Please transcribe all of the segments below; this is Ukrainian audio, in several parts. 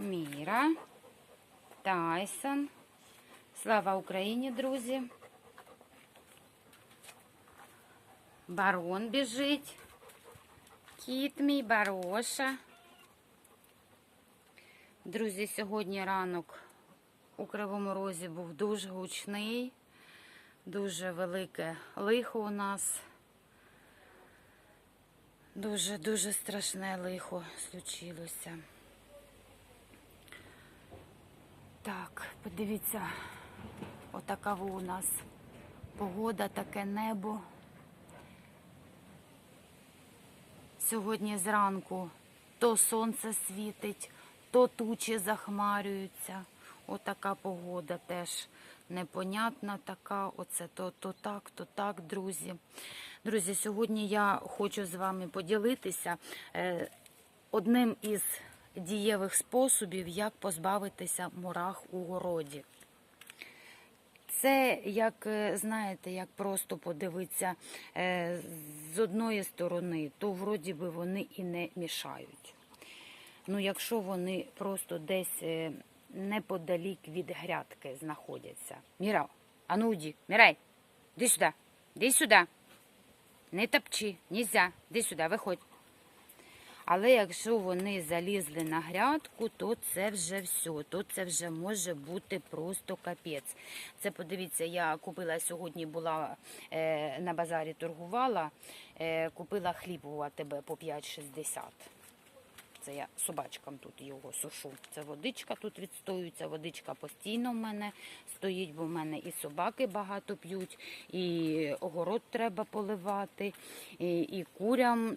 Міра, Тайсон. Слава Україні, друзі. Барон біжить. Кіт мій Бароша. Друзі, сьогодні ранок у Кривому Розі був дуже гучний, дуже велике лихо у нас. Дуже-дуже страшне лихо случилося. Так, подивіться, отака у нас погода, таке небо. Сьогодні зранку то сонце світить, то тучі захмарюються. Отака погода теж непонятна така. Оце то, то так, то так, друзі. Друзі, сьогодні я хочу з вами поділитися е, одним із дієвих способів, як позбавитися мурах у городі. Це, як е, знаєте, як просто подивитися е, з одної сторони, то вроді би вони і не мішають. Ну, якщо вони просто десь е, неподалік від грядки знаходяться. Міра, а ну уйди, Мірай, іди сюди, іди сюди. Не топчи, нельзя, іди сюди, виходь. Але якщо вони залізли на грядку, то це вже все. То це вже може бути просто капець. Це подивіться, я купила сьогодні, була е, на базарі торгувала, е, купила хліб у АТБ по 5,60. Це я собачкам тут його сушу. Це водичка тут відстоюється, водичка постійно в мене стоїть, бо в мене і собаки багато п'ють, і огород треба поливати, і, і курям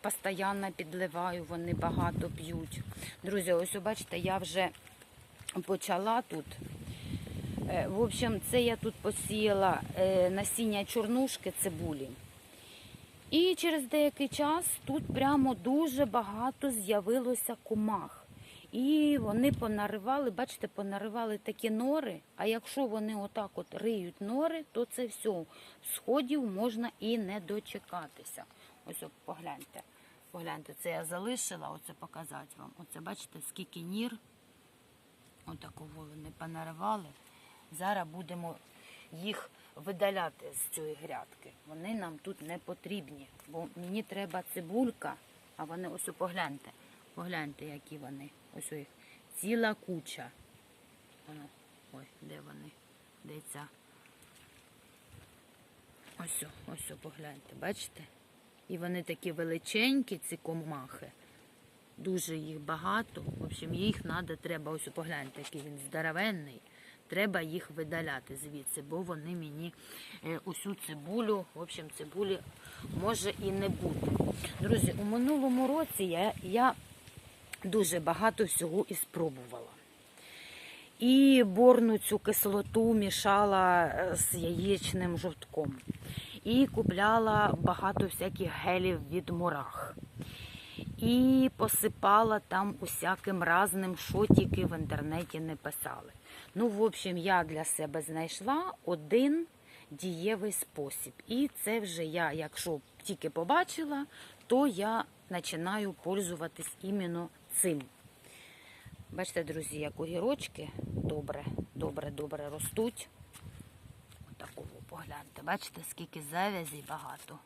постійно підливаю, вони багато п'ють. Друзі, ось бачите, я вже почала тут. Е, В общем, це я тут посіяла е, насіння чорнушки цибулі. І через деякий час тут прямо дуже багато з'явилося комах. І вони понаривали, бачите, понаривали такі нори. А якщо вони отак от риють нори, то це все. Сходів можна і не дочекатися. Ось от погляньте. Погляньте, це я залишила, оце показати вам. Оце бачите, скільки нір. Отаково вони понаривали. Зараз будемо їх видаляти з цієї грядки. Вони нам тут не потрібні, бо мені треба цибулька, а вони ось погляньте. Погляньте, які вони. Ось їх ціла куча. Ой, де вони? Де ця? Ось, ось, о, погляньте, бачите? І вони такі величенькі, ці комахи. Дуже їх багато. В общем, їх треба, треба, ось погляньте, який він здоровенний. Треба їх видаляти звідси, бо вони мені е, усю цибулю, в общем, цибулі може і не бути. Друзі, у минулому році я, я дуже багато всього і спробувала. І борну цю кислоту мішала е, з яєчним жовтком. І купляла багато всяких гелів від мурах. І посипала там усяким разним, що тільки в інтернеті не писали. Ну, в общем, я для себе знайшла один дієвий спосіб. І це вже я, якщо тільки побачила, то я починаю пользуватись іменно цим. Бачите, друзі, як огірочки добре, добре, добре ростуть. Отакого погляньте. Бачите, скільки завязей багато.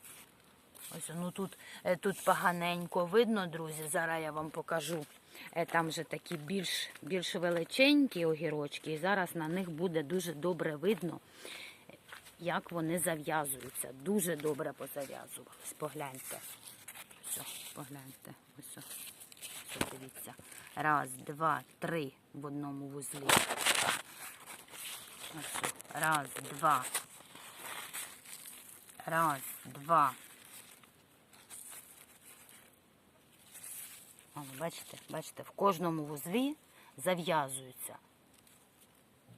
Ось ну тут, е, тут поганенько видно, друзі. Зараз я вам покажу. Е, Там вже такі більш, більш величенькі огірочки, і зараз на них буде дуже добре видно, як вони зав'язуються. Дуже добре позав'язувались. Погляньте. Ось, погляньте. Ось. Ось, дивіться. Раз, два, три в одному вузлі. Раз, два. Раз, два. Бачите, бачите, в кожному вузлі зав'язуються.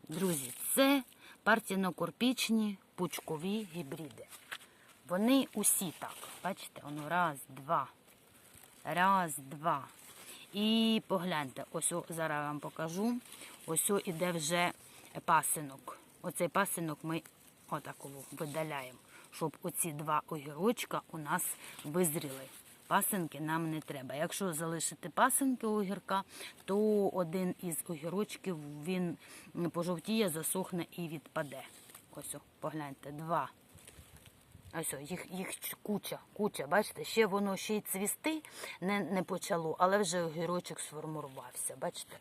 Друзі, це партінокорпічні пучкові гібриди. Вони усі так. Бачите, воно раз, два. Раз, два. І погляньте, ось зараз вам покажу. Ось іде вже пасинок. Оцей пасинок ми отаково видаляємо, щоб оці два огірочка у нас визріли. пасинки нам не треба. Якщо залишити пасинки огірка, то один із огірочків він пожовтіє, засохне і відпаде. Ось, о, погляньте, два. Ось, о, їх, їх куча, куча. Бачите, ще воно ще й цвісти не, не почало, але вже огірочок сформувався. Бачите?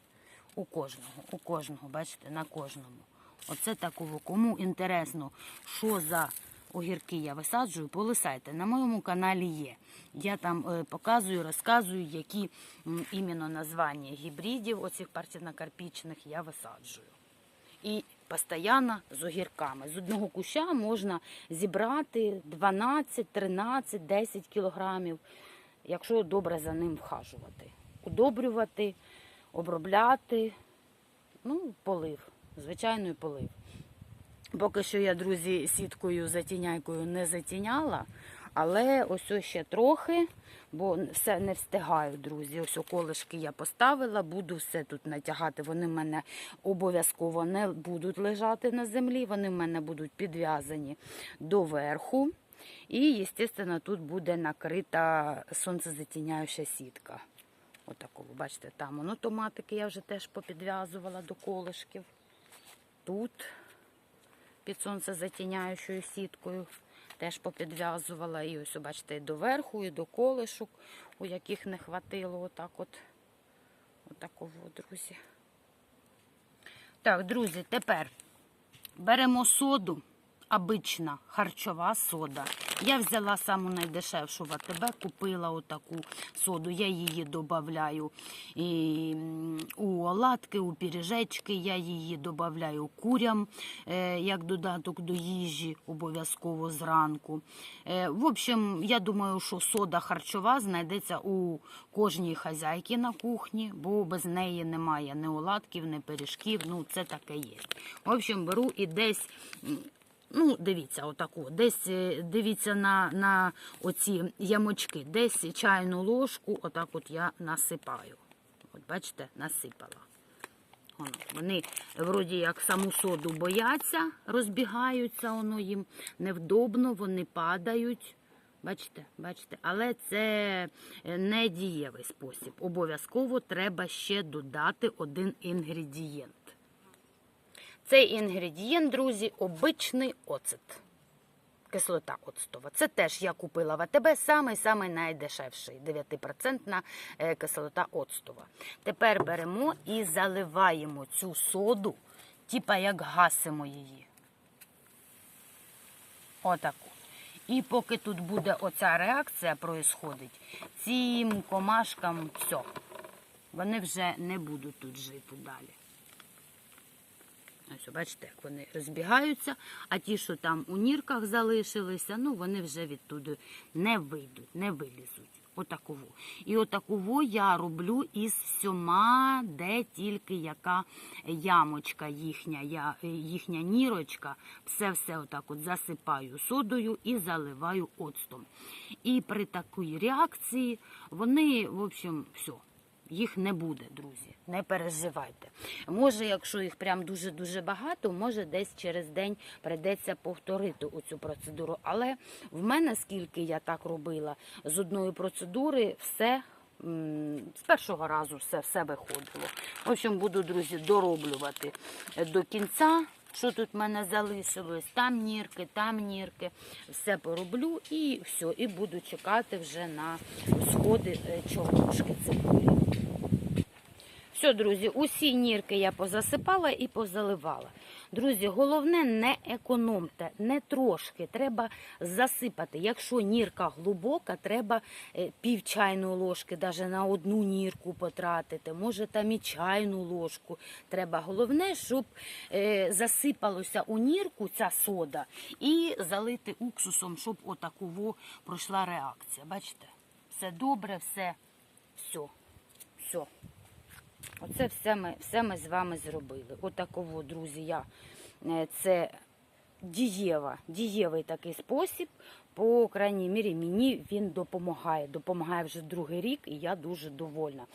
У кожного, у кожного, бачите, на кожному. Оце такого. Кому інтересно, що за огірки я висаджую, полисайте. На моєму каналі є. Я там е, показую, розказую, які іменно названня гібридів оцих партінокарпічних я висаджую. І постійно з огірками. З одного куща можна зібрати 12, 13, 10 кілограмів, якщо добре за ним вхажувати. Удобрювати, обробляти, ну, полив, звичайний полив. Поки що я, друзі, сіткою затіняйкою не затіняла, але ось ще трохи, бо все не встигаю, друзі. Ось околишки я поставила, буду все тут натягати. Вони в мене обов'язково не будуть лежати на землі, вони в мене будуть підв'язані до верху. І, звісно, тут буде накрита сонцезатіняюча сітка. Отаку, бачите, там воно томатики я вже теж попідв'язувала до колишків. Тут під сонцезатіняючою сіткою теж попідв'язувала. І ось, бачите, і до верху, і до колишок, у яких не хватило отак от. Отакого, друзі. Так, друзі, тепер беремо соду. Обична харчова сода. Я взяла саму найдешевшу в АТБ, купила отаку соду. Я її додаю у оладки, у піріжечки. Я її додаю курям е, як додаток до їжі, обов'язково зранку. Е, В общем, я думаю, що сода харчова знайдеться у кожній хазяйки на кухні, бо без неї немає ні оладків, ні пиріжків. Ну, це таке є. В общем, беру і десь. Ну, дивіться, отаку. Десь е, дивіться на, на оці ямочки, десь чайну ложку, отак от я насипаю. От бачите, насипала. Воно. Вони вроді як саму соду бояться, розбігаються, воно їм невдобно, вони падають. Бачите, бачите, але це е, не дієвий спосіб. Обов'язково треба ще додати один інгредієнт. Цей інгредієнт, друзі, обичний оцет. Кислота оцтова. Це теж я купила в АТБ, самий-самий найдешевший 9% е, кислота оцтова. Тепер беремо і заливаємо цю соду, типа як гасимо її. Отаку. І поки тут буде оця реакція происходить, цим комашкам все. Вони вже не будуть тут жити далі. Ось, бачите, як вони розбігаються, а ті, що там у нірках залишилися, ну вони вже відтуди не вийдуть, не вилізуть. Отакову. І отакову я роблю із всіма, де тільки яка ямочка їхня, я, е, їхня нірочка. Все-все отак от засипаю содою і заливаю оцтом. І при такій реакції вони, в общем, все. Їх не буде, друзі, не переживайте. Може, якщо їх прям дуже-дуже багато, може десь через день прийдеться повторити оцю процедуру. Але в мене, скільки я так робила, з одної процедури все з першого разу все, все виходило. В общем, буду, друзі, дороблювати до кінця. Що тут в мене залишилось? Там нірки, там нірки. Все пороблю і все. І буду чекати вже на сходи е, чорнушки цибулі. Все, друзі, усі нірки я позасипала і позаливала. Друзі, головне не економте, не трошки. Треба засипати. Якщо нірка глибока, треба е, пів чайної ложки, навіть на одну нірку потратити. Може там і чайну ложку. Треба головне, щоб е, засипалося у нірку ця сода і залити уксусом, щоб отаково пройшла реакція. Бачите? Все добре, все, все, все. Оце все ми, все ми з вами зробили. Отаково, друзі, я е, це дієва, дієвий такий спосіб по крайній мірі, мені він допомагає. Допомагає вже другий рік, і я дуже довольна.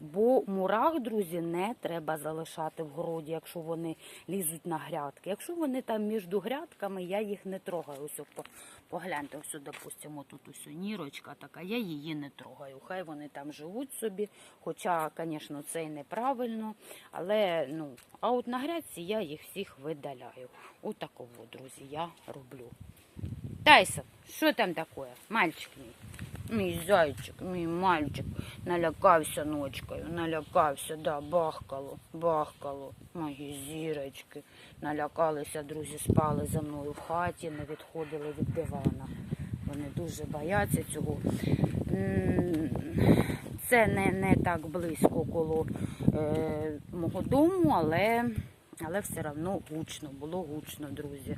Бо мурах, друзі, не треба залишати в городі, якщо вони лізуть на грядки. Якщо вони там між грядками, я їх не трогаю. Ось погляньте, ось, допустимо, тут ось нірочка така, я її не трогаю. Хай вони там живуть собі. Хоча, звісно, це і неправильно. Але ну, а от на грядці я їх всіх видаляю. Отаково, друзі, я роблю. Тайсон, що там таке? Мальчик мій. Мій зайчик, мій мальчик. Налякався ночкою, налякався, да, бахкало, бахкало. Мої зірочки. Налякалися, друзі, спали за мною в хаті, не відходили від дивана. Вони дуже бояться цього. Це не, не так близько коло е, мого дому, але, але все одно гучно, було гучно, друзі.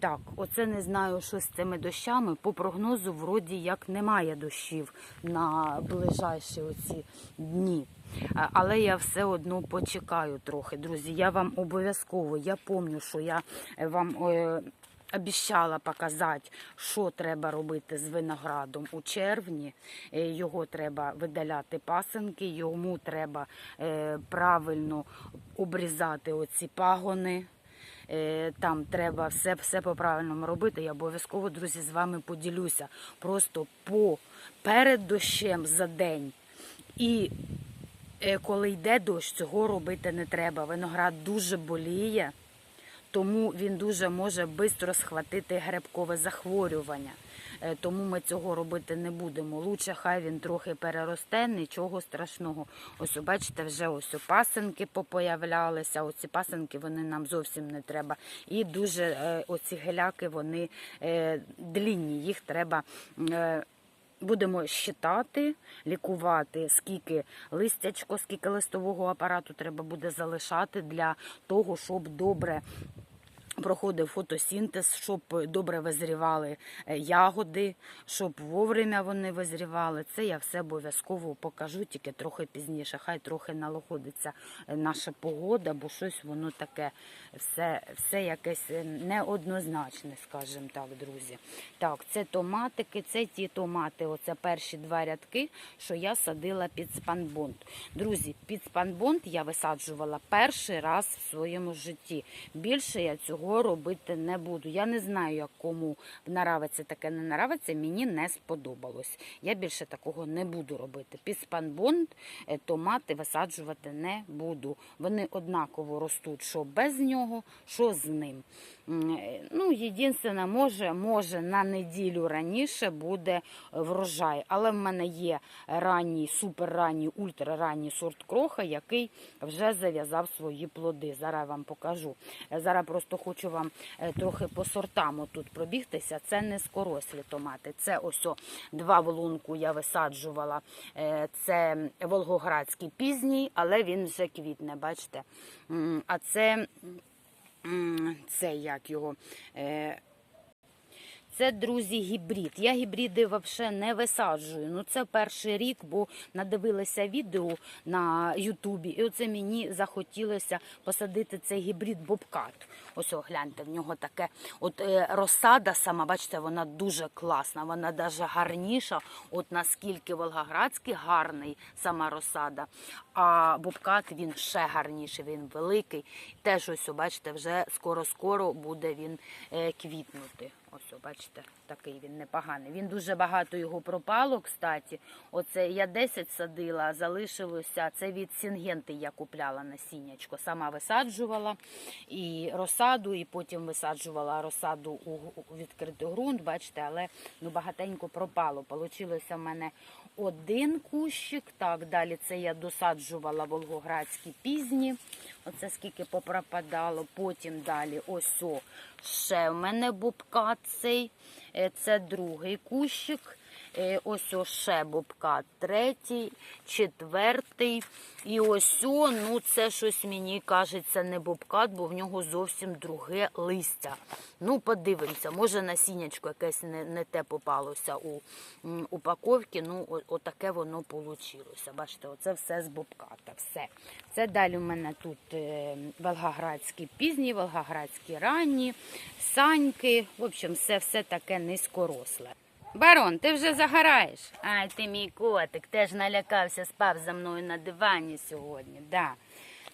Так, оце не знаю, що з цими дощами. По прогнозу, вроді як немає дощів на ближайші оці дні. Але я все одно почекаю трохи, друзі. Я вам обов'язково, я пам'ятаю, що я е, вам е, обіцяла показати, що треба робити з виноградом у червні. Е, Його треба видаляти пасенки, йому треба правильно обрізати оці пагони. Е, Там треба все, все по-правильному робити. Я обов'язково, друзі, з вами поділюся. Просто по перед дощем за день. І е, коли йде дощ, цього робити не треба. Виноград дуже боліє, тому він дуже може швидко схватити грибкове захворювання. Е, Тому ми цього робити не будемо. Лучше хай він трохи переросте, нічого страшного. Ось бачите, вже ось пасенки попоявлялися. Оці пасенки вони нам зовсім не треба. І дуже е, оці геляки вони е, длінні, їх треба. Будемо щитати, лікувати, скільки листячко, скільки листового апарату треба буде залишати для того, щоб добре проходив фотосінтез, щоб добре визрівали е, ягоди, щоб вовремя вони визрівали. Це я все обов'язково покажу, тільки трохи пізніше. Хай трохи налагодиться е, наша погода, бо щось воно таке все, все якесь е, неоднозначне, скажімо так, друзі. Так, це томатики, це ті томати, оце перші два рядки, що я садила під спанбонд. Друзі, під спанбонд я висаджувала перший раз в своєму житті. Більше я цього робити не буду. Я не знаю, як кому нравиться таке, не нравиться. Мені не сподобалось. Я більше такого не буду робити. Під спанбонд е, томати висаджувати не буду. Вони однаково ростуть, що без нього, що з ним. Е, Ну, єдине, може, може на неділю раніше буде врожай. Але в мене є ранній, суперранній, ультраранній сорт кроха, який вже зав'язав свої плоди. Зараз я вам покажу. Е, Зараз просто хочу вам е, трохи по сортам отут пробігтися. Це не скорослі томати. Це ось два волунку я висаджувала. Е, Це Волгоградський пізній, але він вже квітне, бачите. А це, це як його. Це, друзі, гібрид. Я гібриди взагалі не висаджую. Ну це перший рік, бо надивилася відео на Ютубі, і оце мені захотілося посадити цей гібрид бобкат. Ось о, гляньте, в нього таке от е, розсада сама, бачите, вона дуже класна, вона навіть гарніша. От наскільки Волгоградський гарний сама розсада. А бобкат він ще гарніший, він великий. Теж ось, бачите, вже скоро-скоро буде він е, квітнути. Ось, бачите, такий він непоганий. Він дуже багато його пропало, кстати. Оце я 10 садила, залишилося. Це від Сінгенти я купляла насіннячко. Сама висаджувала і розсаду, і потім висаджувала розсаду у відкритий ґрунт, бачите, але ну, багатенько пропало. Получилося в мене один кущик. Так, далі це я досаджувала волгоградські пізні. Оце скільки попропадало. Потім далі ось о, ще в мене бубка цей. Е, Це другий кущик. Е, ось ще бобка. Третій, четвертий. І ось о, ну це щось мені кажеться не бобкат, бо в нього зовсім друге листя. Ну, подивимося, може насіннячко якесь не, не те попалося у упаковці. Ну, отаке воно вийшло. Бачите, оце все з бобката. Все. Це далі у мене тут е, волгоградські пізні, волгоградські ранні, саньки. В общем, все, все таке низькоросле. Барон, ти вже загораєш? Ай, ти мій котик, теж налякався, спав за мною на дивані сьогодні. Да.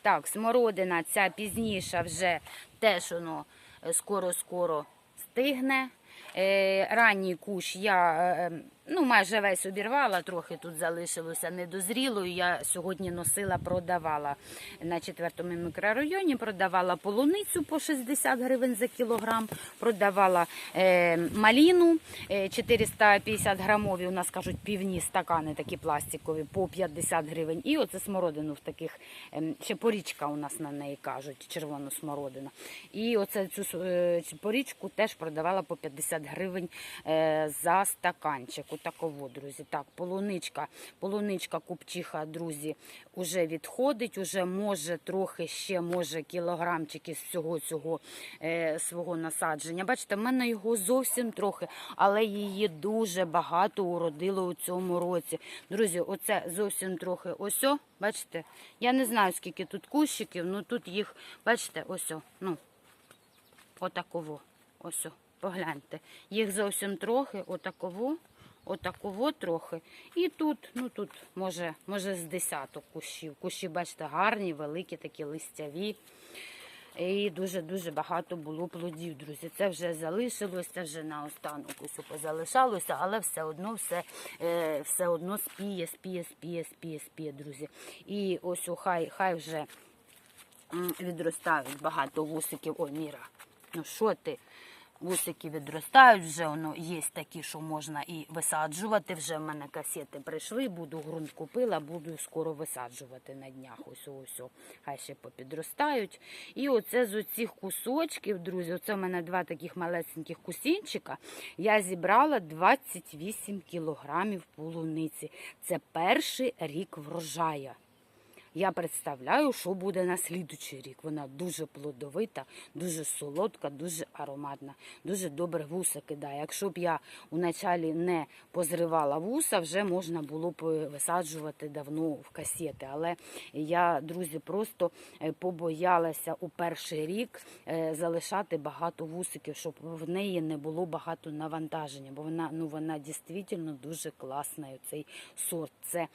Так, смородина ця пізніша вже теж воно е, скоро-скоро стигне. Е, ранній кущ я е, ну, майже весь обірвала, трохи тут залишилося недозрілою. Я сьогодні носила, продавала на четвертому мікрорайоні, продавала полуницю по 60 гривень за кілограм, продавала е, маліну е, 450 грамові, у нас кажуть півні стакани такі пластикові по 50 гривень. І оце смородину в таких, ем, ще порічка у нас на неї кажуть, червону смородину. І оце цю е, порічку теж продавала по 50 гривень е, за стаканчик. Отаково, друзі. Так, полуничка, полуничка купчиха, друзі, уже відходить, уже може трохи ще, може кілограмчики з всього цього е, свого насадження. Бачите, в мене його зовсім трохи, але її дуже багато уродило у цьому році. Друзі, оце зовсім трохи. Ось, бачите, я не знаю, скільки тут кущиків, ну тут їх, бачите, ось, ну, отаково. Ось, погляньте. Їх зовсім трохи, отаково, отаково трохи. І тут, ну тут, може, може з десяток кущів. Кущі, бачите, гарні, великі, такі листяві. І дуже-дуже багато було плодів, друзі. Це вже залишилось, це вже на останок позалишалося, але все одно все, е, все одно спіє, спіє, спіє, спіє, спіє, друзі. І ось хай, хай вже відростають багато вусиків. Ой, Міра, ну що ти? Вусики відростають, вже воно є такі, що можна і висаджувати. Вже в мене касети прийшли, буду ґрунт купила, буду скоро висаджувати на днях. Ось ось, ось. хай ще попідростають. І оце з оцих кусочків, друзі, оце в мене два таких малесеньких кусінчика. Я зібрала 28 кілограмів полуниці. Це перший рік врожая. Я представляю, що буде на слідучий рік. Вона дуже плодовита, дуже солодка, дуже ароматна, дуже добре вуса кидає. Якщо б я уначалі не позривала вуса, вже можна було б висаджувати давно в касети. Але я, друзі, просто е, побоялася у перший рік е, залишати багато вусиків, щоб в неї не було багато навантаження, бо вона ну вона дійсно дуже класна. Цей сорт. Це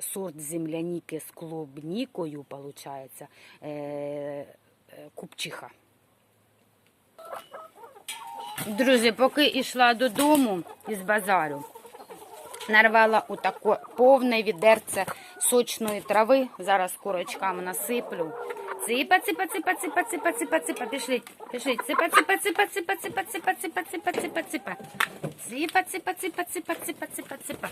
сорт земляніки з клубнікою, виходить, е, е, купчиха. Друзі, поки йшла додому із базару, нарвала отаке повне відерце сочної трави. Зараз курочкам насиплю. Ципа, ципа, ципа, ципа, ципа, ципа, ципа, пішли, пішли. Ципа, ципа, ципа, ципа, ципа, ципа, ципа, ципа, ципа, ципа. Ципа, ципа, ципа, ципа, ципа, ципа, ципа.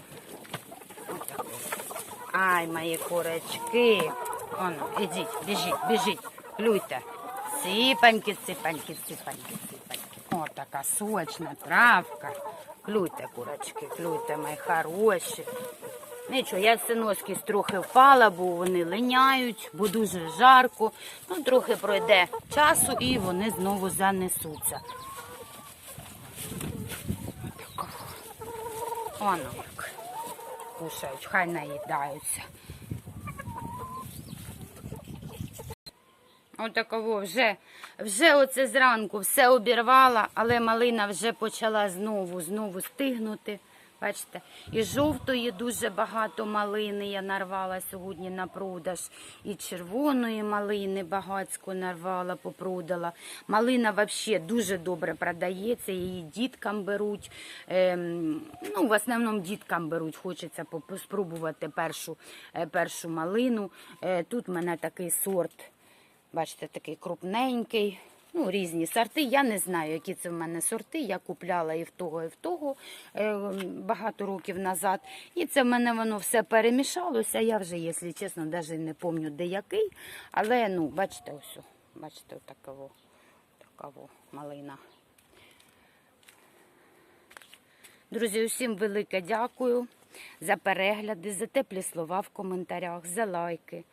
Ай, мої курочки. Оно, ідіть, біжіть, біжіть, плюйте. Ципаньки, ципаньки, ципаньки, ципаньки. О, така сочна травка. Клюйте, курочки, клюйте, мої хороші. Нічого, я з синоскість трохи впала, бо вони линяють, бо дуже жарко. Ну, трохи пройде часу і вони знову занесуться. Воно як. Кушають, хай наїдаються. Отаково вже, вже оце зранку все обірвала, але малина вже почала знову, знову стигнути. Бачите, і жовтої дуже багато малини я нарвала сьогодні на продаж, і червоної малини багацько нарвала, попродала. Малина взагалі дуже добре продається, її діткам беруть. Ем, ну, в основному діткам беруть, хочеться спробувати першу, е, першу малину. Е, тут в мене такий сорт. Бачите, такий крупненький. Ну, різні сорти. Я не знаю, які це в мене сорти. Я купляла і в того, і в того е, багато років назад. І це в мене воно все перемішалося. Я вже, якщо чесно, навіть не пам'ятаю, де який. Але, ну, бачите, ось, бачите, отакого, такого малина. Друзі, усім велике дякую за перегляди, за теплі слова в коментарях, за лайки.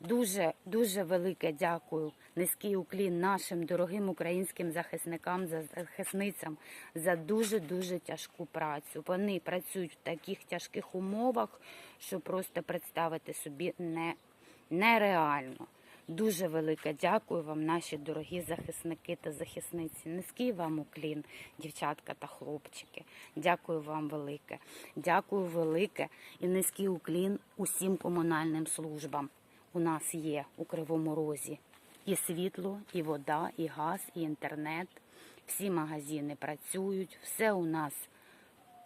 Дуже дуже велике дякую. Низький уклін нашим дорогим українським захисникам, за захисницям за дуже дуже тяжку працю. Вони працюють в таких тяжких умовах, що просто представити собі не, нереально. Дуже велике дякую вам, наші дорогі захисники та захисниці. Низький вам уклін, дівчатка та хлопчики. Дякую вам велике. Дякую велике і низький уклін усім комунальним службам. У нас є у Кривому Розі і світло, і вода, і газ, і інтернет. Всі магазини працюють, все у нас,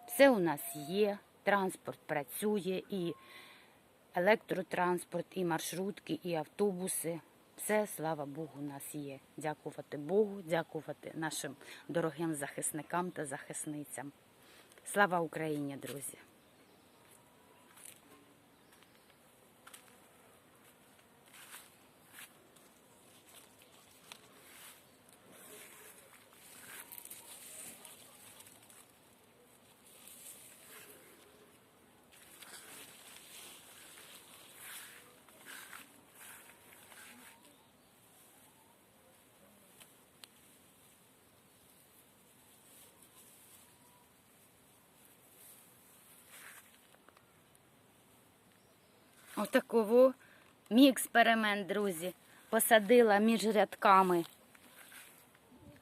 все у нас є. Транспорт працює і електротранспорт, і маршрутки, і автобуси. Все, слава Богу, у нас є. Дякувати Богу, дякувати нашим дорогим захисникам та захисницям. Слава Україні, друзі! Отаково мій експеримент, друзі. Посадила між рядками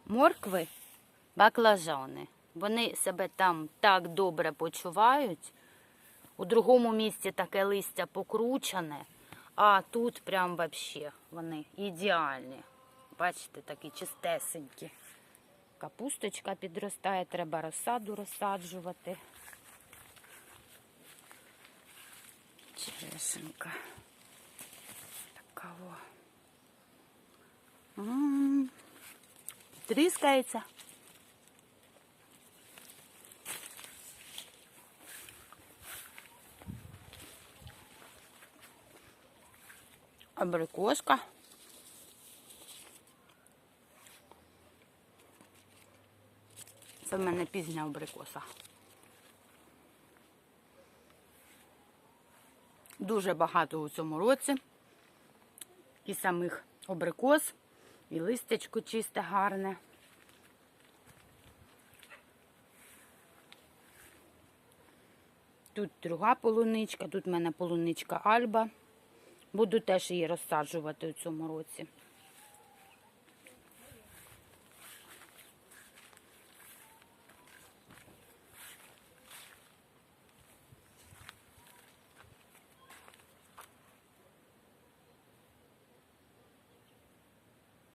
моркви, баклажани. Вони себе там так добре почувають. У другому місці таке листя покручене, а тут прям вообще вони ідеальні. Бачите, такі чистесенькі. Капусточка підростає, треба розсаду розсаджувати. Черешенка. Така о. М, Тріскається. Абрикоска. Це в мене пізня абрикоса. Дуже багато у цьому році. І самих абрикос, і листячко чисте, гарне. Тут друга полуничка, тут в мене полуничка Альба. Буду теж її розсаджувати у цьому році.